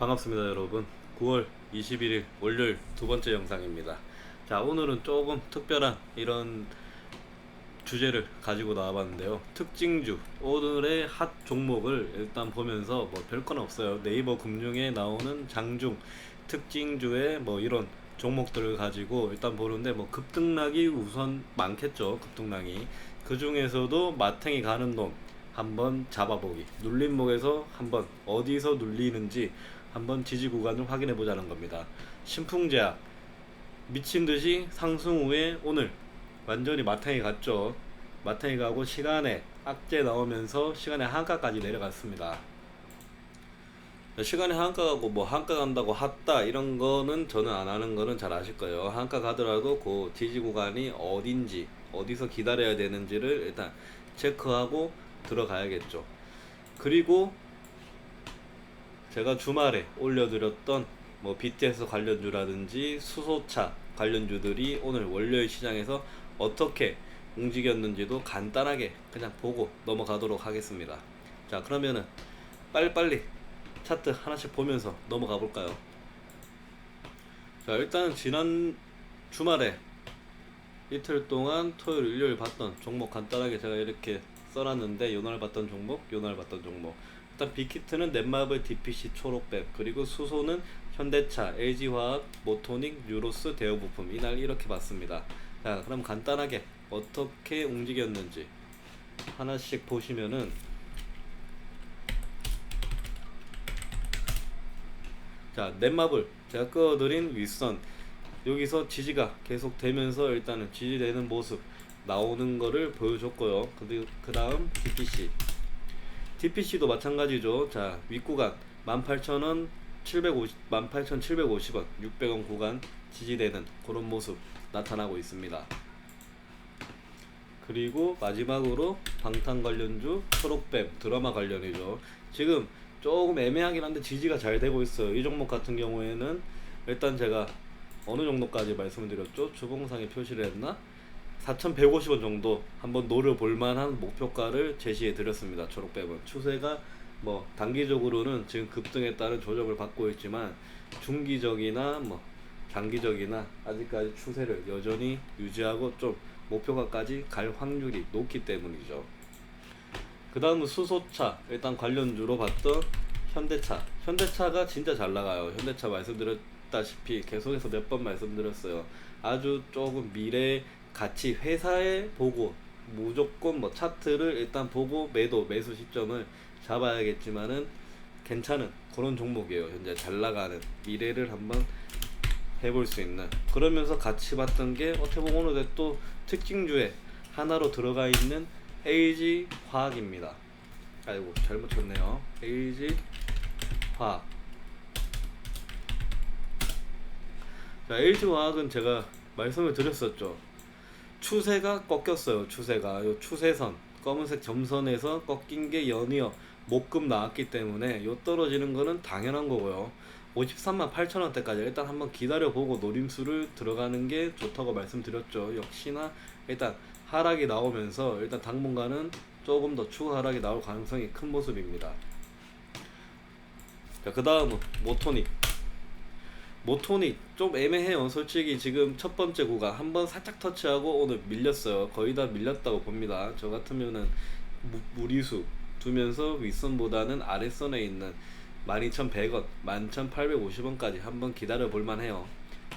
반갑습니다 여러분. 9월 21일 월요일 두 번째 영상입니다. 자 오늘은 조금 특별한 이런 주제를 가지고 나와봤는데요. 특징주. 오늘의 핫 종목을 일단 보면서 뭐 별건 없어요. 네이버 금융에 나오는 장중 특징주의 뭐 이런 종목들을 가지고 일단 보는데 뭐 급등락이 우선 많겠죠 급등락이. 그 중에서도 마탱이 가는 놈 한번 잡아보기. 눌림목에서 한번 어디서 눌리는지 한번 지지 구간을 확인해 보자는 겁니다 신풍제약 미친 듯이 상승 후에 오늘 완전히 마탱이 갔죠 마탱이 가고 시간에 악재 나오면서 시간에 한가까지 내려갔습니다 시간에 한가 가고 뭐 한가 간다고 핫다 이런 거는 저는 안 하는 거는 잘 아실 거예요. 한가 가더라도 그 지지 구간이 어딘지 어디서 기다려야 되는지를 일단 체크하고 들어가야겠죠. 그리고 제가 주말에 올려드렸던 뭐 BTS 관련주라든지 수소차 관련주들이 오늘 월요일 시장에서 어떻게 움직였는지도 간단하게 그냥 보고 넘어가도록 하겠습니다. 자 그러면은 빨리빨리 차트 하나씩 보면서 넘어가 볼까요? 자, 일단 지난 주말에 이틀 동안 토요일, 일요일 봤던 종목 간단하게 제가 이렇게 써놨는데 요날 봤던 종목, 요날 봤던 종목. 일단 빅히트는 넷마블, DPC, 초록뱀 그리고 수소는 현대차, LG화학, 모토닉, 유로스, 대우부품. 이날 이렇게 봤습니다. 자, 그럼 간단하게 어떻게 움직였는지 하나씩 보시면은 자 넷마블. 제가 끌어들인 윗선. 여기서 지지가 계속 되면서 일단은 지지되는 모습 나오는 거를 보여줬고요. 근데 그 다음 DPC DPC도 마찬가지죠 자 윗구간 18,000원 750, 18,750원 600원 구간 지지되는 그런 모습 나타나고 있습니다 그리고 마지막으로 방탄 관련주 초록뱀 드라마 관련이죠 지금 조금 애매하긴 한데 지지가 잘 되고 있어요. 이 종목 같은 경우에는 일단 제가 어느 정도까지 말씀을 드렸죠? 주봉상에 표시를 했나? 4,150원 정도 한번 노려볼 만한 목표가를 제시해 드렸습니다. 초록뱀은 추세가 뭐 단기적으로는 지금 급등에 따른 조정을 받고 있지만 중기적이나 뭐 장기적이나 아직까지 추세를 여전히 유지하고 좀 목표가까지 갈 확률이 높기 때문이죠. 그 다음은 수소차. 일단 관련주로 봤던 현대차. 현대차가 진짜 잘 나가요. 현대차 말씀드렸다시피 계속해서 몇 번 말씀드렸어요. 아주 조금 미래 가치 회사에 보고 무조건 뭐 차트를 일단 보고 매도 매수 시점을 잡아야겠지만은 괜찮은 그런 종목이에요 현재 잘 나가는 미래를 한번 해볼 수 있는 그러면서 같이 봤던 게 어떻게 보면 오늘 또 특징주에 하나로 들어가 있는 LG 화학입니다. 아이고 잘못 쳤네요. LG 화학. 자, LG 화학은 제가 말씀을 드렸었죠. 추세가 꺾였어요. 추세가 요 추세선 검은색 점선에서 꺾인 게 연이어 목금 나왔기 때문에 요 떨어지는 거는 당연한 거고요. 53만 8천 원대까지 일단 한번 기다려보고 노림수를 들어가는 게 좋다고 말씀드렸죠. 역시나 일단 하락이 나오면서 일단 당분간은 조금 더 추가 하락이 나올 가능성이 큰 모습입니다. 자, 그 다음은 모토닉. 모토닉 좀 애매해요. 솔직히 지금 첫 번째 구간 한 번 살짝 터치하고 오늘 밀렸어요. 거의 다 밀렸다고 봅니다. 저 같으면은 무, 무리수 두면서 윗선보다는 아랫선에 있는 12,100원, 11,850원까지 한번 기다려 볼 만 해요.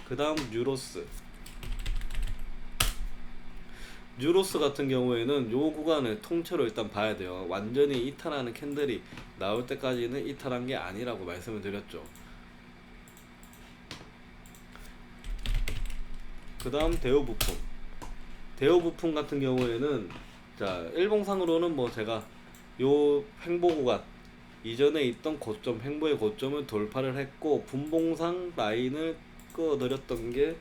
그 다음 유로스. 유로스 같은 경우에는 요 구간을 통째로 일단 봐야 돼요. 완전히 이탈하는 캔들이 나올 때까지는 이탈한 게 아니라고 말씀을 드렸죠. 그 다음 대우부품. 대우부품 같은 경우에는 자 일봉상으로는 뭐 제가 요 횡보 구간 이전에 있던 고점 횡보의 고점을 돌파를 했고 분봉상 라인을 끌어들였던 게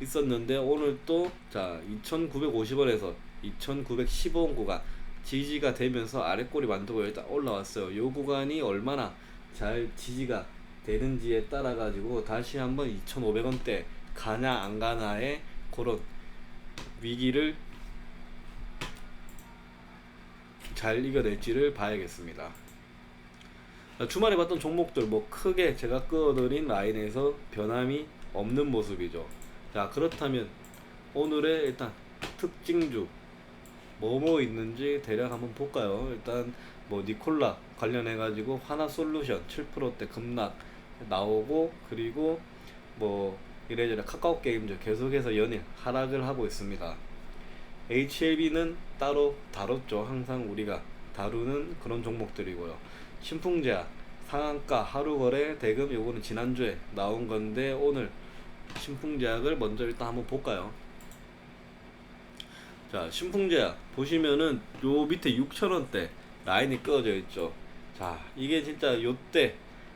있었는데 오늘 또자 2,950원에서 2,915원 구간 지지가 되면서 아래꼬리 만들고 일단 올라왔어요. 요 구간이 얼마나 잘 지지가 되는지에 따라 가지고 다시 한번 2,500원대 가냐 안 가냐의 그런 위기를 잘 이겨낼지를 봐야겠습니다. 주말에 봤던 종목들 뭐 크게 제가 끌어들인 라인에서 변함이 없는 모습이죠. 자 그렇다면 오늘의 일단 특징주 뭐뭐 있는지 대략 한번 볼까요? 일단 뭐 니콜라 관련해 가지고 하나 솔루션 7%대 급락 나오고 그리고 뭐 이래저래 카카오 게임즈 계속해서 연일 하락을 하고 있습니다. HLB는 따로 다뤘죠. 항상 우리가 다루는 그런 종목들이고요. 신풍제약 상한가 하루 거래 대금 요거는 지난주에 나온 건데 오늘 신풍제약을 먼저 일단 한번 볼까요? 자, 신풍제약 보시면은 요 밑에 6,000원대 라인이 끄어져 있죠. 자, 이게 진짜 요때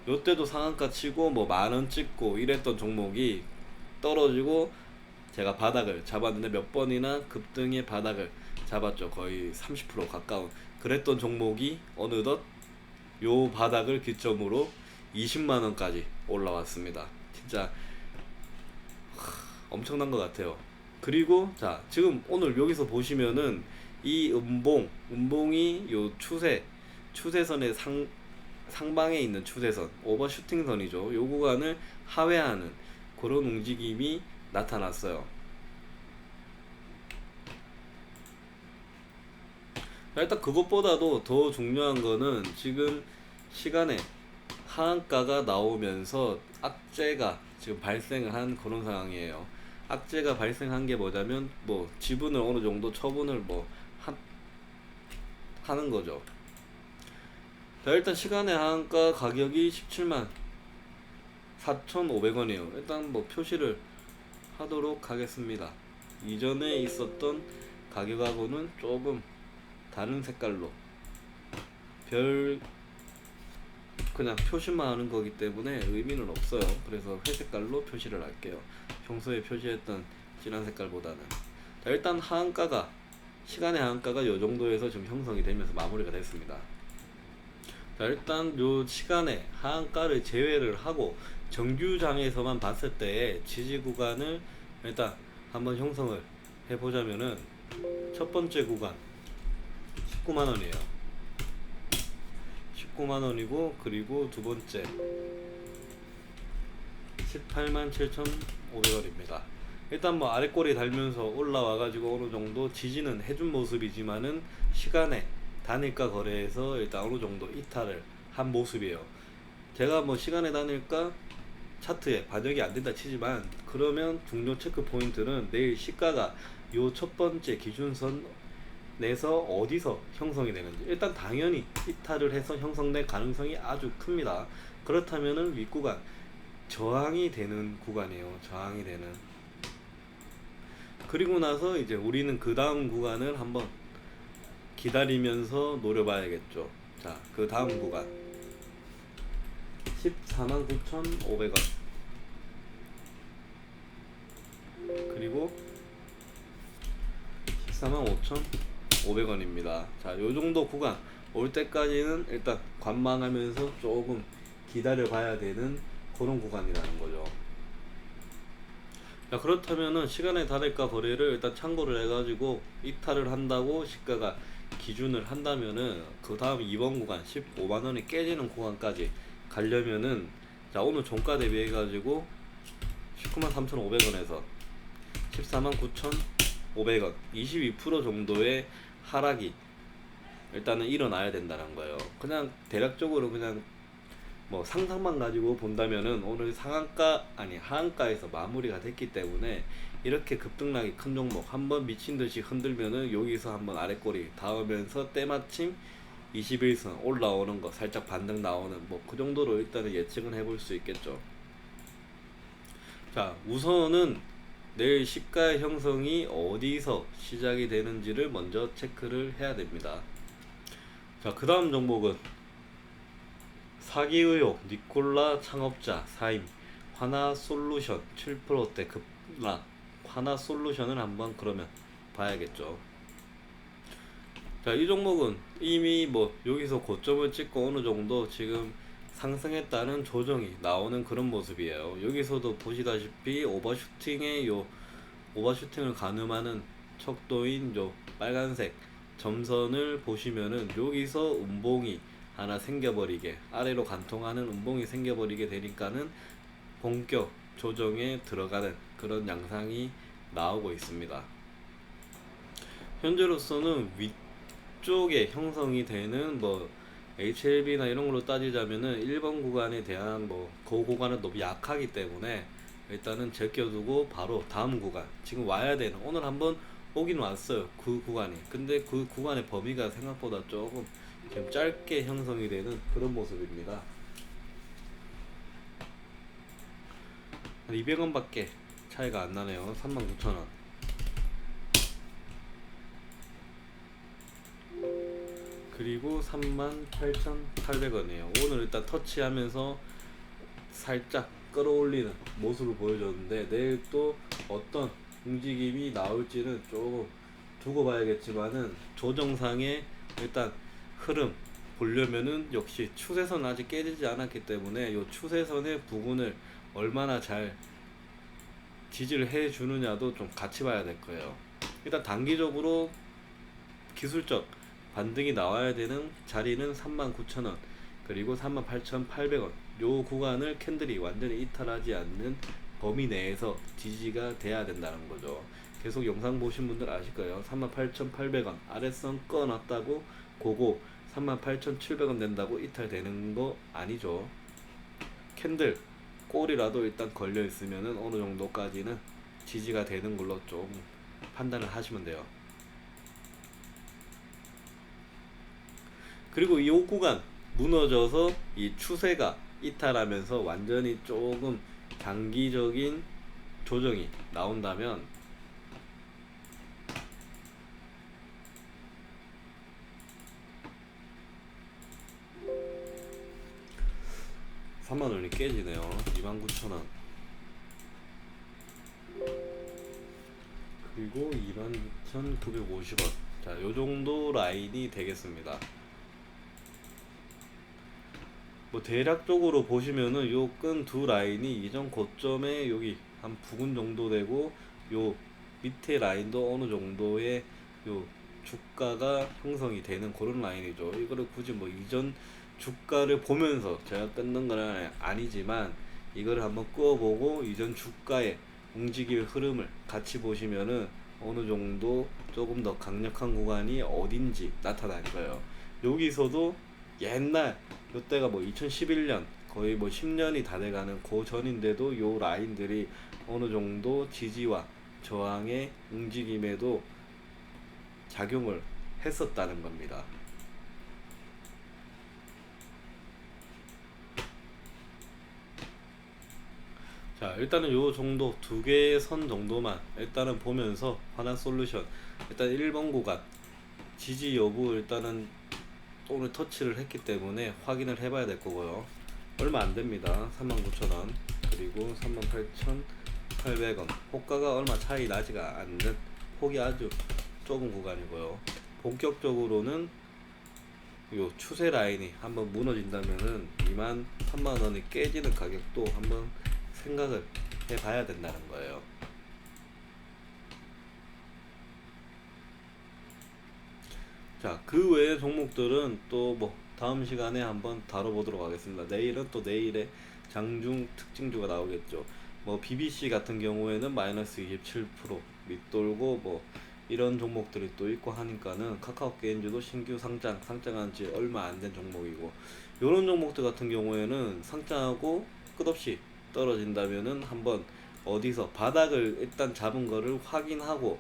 요때도 상한가 치고 뭐 만 원 찍고 이랬던 종목이 떨어지고 제가 바닥을 잡았는데 몇 번이나 급등의 바닥을 잡았죠. 거의 30% 가까운 그랬던 종목이 어느덧 요 바닥을 기점으로 20만 원까지 올라왔습니다. 진짜 하, 엄청난 것 같아요. 그리고 자 지금 오늘 여기서 보시면은 이 음봉 음봉이 요 추세 추세선의 상 상방에 있는 추세선 오버슈팅선이죠. 요 구간을 하회하는 그런 움직임이 나타났어요. 일단 그것보다도 더 중요한 거는 지금 시간에 하한가가 나오면서 악재가 지금 발생을 한 그런 상황이에요. 악재가 발생한 게 뭐냐면 뭐 지분을 어느 정도 처분을 뭐 하, 하는 거죠. 자 일단 시간의 하한가 가격이 17만 4,500원이에요. 일단 뭐 표시를 하도록 하겠습니다. 이전에 있었던 가격하고는 조금 다른 색깔로 별 그냥 표시만 하는 거기 때문에 의미는 없어요. 그래서 회색깔로 표시를 할게요. 평소에 표시했던 진한 색깔보다는 자, 일단 하한가가 시간의 하한가가 요 정도에서 지금 형성이 되면서 마무리가 됐습니다. 자, 일단 요 시간에 하한가를 제외를 하고 정규장에서만 봤을 때 지지 구간을 일단 한번 형성을 해보자면은 첫 번째 구간 19만 원이에요. 19만 원이고 그리고 두 번째 18만 7,500원입니다. 일단 뭐 아래 꼬리 달면서 올라와 가지고 어느 정도 지지는 해준 모습이지만은 시간에 단일가 거래에서 일단 어느 정도 이탈을 한 모습이에요. 제가 뭐 시간에 단일가 차트에 반영이 안 된다 치지만 그러면 중요 체크 포인트는 내일 시가가 요 첫 번째 기준선 내서 어디서 형성이 되는지 일단 당연히 이탈을 해서 형성될 가능성이 아주 큽니다. 그렇다면은 윗구간 저항이 되는 구간이에요. 저항이 되는. 그리고 나서 이제 우리는 그 다음 구간을 한번 기다리면서 노려봐야겠죠. 자, 그 다음 구간 149,500원. 그리고 145,500원입니다. 자, 요 정도 구간 올 때까지는 일단 관망하면서 조금 기다려 봐야 되는 그런 구간이라는 거죠. 자, 그렇다면은 시간의 다대가 거래를 일단 참고를 해가지고 이탈을 한다고 시가가 기준을 한다면은 그 다음 2번 구간 15만 원이 깨지는 구간까지 가려면은 자 오늘 종가 대비해 가지고 19만 3,500원에서 14만 9,500원 22% 정도의 하락이 일단은 일어나야 된다는 거예요. 그냥 대략적으로 그냥 뭐 상상만 가지고 본다면은 오늘 상한가 아니 하한가에서 마무리가 됐기 때문에 이렇게 급등락이 큰 종목 한번 미친 듯이 흔들면은 여기서 한번 아래꼬리 닿으면서 때마침 21선 올라오는 거 살짝 반등 나오는 뭐 그 정도로 일단은 예측은 해볼 수 있겠죠. 자 우선은 내일 시가 형성이 어디서 시작이 되는지를 먼저 체크를 해야 됩니다. 자 그 다음 종목은 사기 의혹 니콜라 창업자 사임 화나 솔루션 7%대 급락 화나 솔루션을 한번 그러면 봐야겠죠. 자, 이 종목은 이미 뭐 여기서 고점을 찍고 어느 정도 지금 상승했다는 조정이 나오는 그런 모습이에요. 여기서도 보시다시피 오버슈팅의 요 오버슈팅을 가늠하는 척도인 요 빨간색 점선을 보시면은 여기서 음봉이 하나 생겨버리게 아래로 관통하는 음봉이 생겨버리게 되니까는 본격 조정에 들어가는 그런 양상이 나오고 있습니다. 현재로서는 위쪽에 형성이 되는 뭐 HLB나 이런 걸로 따지자면은 1번 구간에 대한 뭐그 구간은 너무 약하기 때문에 일단은 제껴두고 바로 다음 구간 지금 와야 되는 오늘 한번 오긴 왔어요 그 구간이 근데 그 구간의 범위가 생각보다 조금 지금 짧게 형성이 되는 그런 모습입니다 한 200원 밖에 차이가 안 나네요. 39,000원. 그리고 38,800원이에요. 오늘 일단 터치하면서 살짝 끌어올리는 모습을 보여줬는데 내일 또 어떤 움직임이 나올지는 조금 두고 봐야겠지만은 조정상의 일단 흐름 보려면은 역시 추세선 아직 깨지지 않았기 때문에 이 추세선의 부분을 얼마나 잘 지지를 해 주느냐도 좀 같이 봐야 될 거예요. 일단 단기적으로 기술적 반등이 나와야 되는 자리는 39,000원 그리고 38,800원 요 구간을 캔들이 완전히 이탈하지 않는 범위 내에서 지지가 돼야 된다는 거죠. 계속 영상 보신 분들 아실 거예요. 38,800원 아래선 꺼놨다고 고고 38,700원 된다고 이탈되는 거 아니죠. 캔들 꼬리라도 일단 걸려 있으면은 어느 정도까지는 지지가 되는 걸로 좀 판단을 하시면 돼요. 그리고 이 구간 무너져서 이 추세가 이탈하면서 완전히 조금 장기적인 조정이 나온다면 삼만 원이 깨지네요. 29,000원. 그리고 26,950원. 자, 요 정도 라인이 되겠습니다. 뭐 대략적으로 보시면은 요 끈 두 라인이 이전 고점에 여기 한 부근 정도 되고 요 밑에 라인도 어느 정도의 요 주가가 형성이 되는 그런 라인이죠. 이거를 굳이 뭐 이전 주가를 보면서 제가 끊는 건 아니지만 이거를 한번 끄어보고 이전 주가의 움직일 흐름을 같이 보시면은 어느 정도 조금 더 강력한 구간이 어딘지 나타날 거예요. 여기서도 옛날 요때가 뭐 2011년 거의 뭐 10년이 다 돼가는 그 전인데도 요 라인들이 어느 정도 지지와 저항의 움직임에도 작용을 했었다는 겁니다. 자 일단은 요 정도 두 개의 선 정도만 일단은 보면서 하나 솔루션. 일단 1번 구간 지지 여부 일단은 오늘 터치를 했기 때문에 확인을 해봐야 될 거고요. 얼마 안 됩니다. 39,000원. 그리고 38,800원. 호가가 얼마 차이 나지가 않는 폭이 아주 좁은 구간이고요 본격적으로는 요 추세 라인이 한번 무너진다면은 2만 3만 원이 깨지는 가격도 한번 생각을 해봐야 된다는 거예요. 자, 그 외의 종목들은 또 뭐 다음 시간에 한번 다뤄보도록 하겠습니다. 내일은 또 내일의 장중 특징주가 나오겠죠. 뭐 BBC 같은 경우에는 마이너스 27% 밑돌고 뭐 이런 종목들이 또 있고 하니까는 카카오 게임즈도 신규 상장 상장한 지 얼마 안 된 종목이고 이런 종목들 같은 경우에는 상장하고 끝없이 떨어진다면은 한번 어디서 바닥을 일단 잡은 거를 확인하고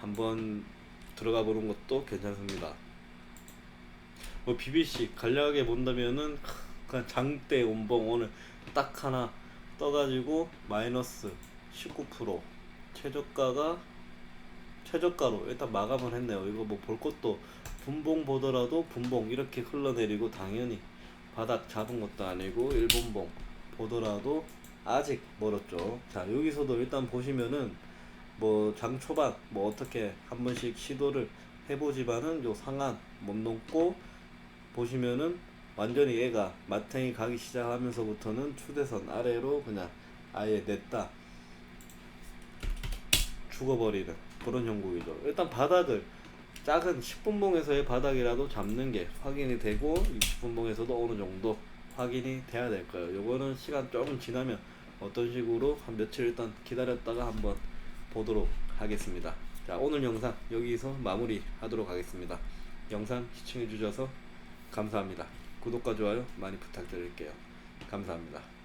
한번 들어가 보는 것도 괜찮습니다. 뭐 BBC 간략하게 본다면은 그냥 장대 운봉 오늘 딱 하나 떠가지고 마이너스 19% 최저가가 최저가로 일단 마감을 했네요. 이거 뭐 볼 것도 분봉 보더라도 분봉 이렇게 흘러내리고 당연히 바닥 잡은 것도 아니고 일본봉 보더라도 아직 멀었죠. 자 여기서도 일단 보시면은 뭐 장 초반 뭐 어떻게 한 번씩 시도를 해보지만은 요 상한 못 넘고 보시면은 완전히 얘가 마탱이 가기 시작하면서부터는 추대선 아래로 그냥 아예 냈다 죽어버리는 그런 형국이죠. 일단 바닥을 작은 10분봉에서의 바닥이라도 잡는 게 확인이 되고 20분봉에서도 어느 정도 확인이 돼야 될 거예요. 요거는 시간 조금 지나면 어떤 식으로 한 며칠 일단 기다렸다가 한번 보도록 하겠습니다. 자, 오늘 영상 여기서 마무리 하도록 하겠습니다. 영상 시청해 주셔서 감사합니다. 구독과 좋아요 많이 부탁드릴게요. 감사합니다.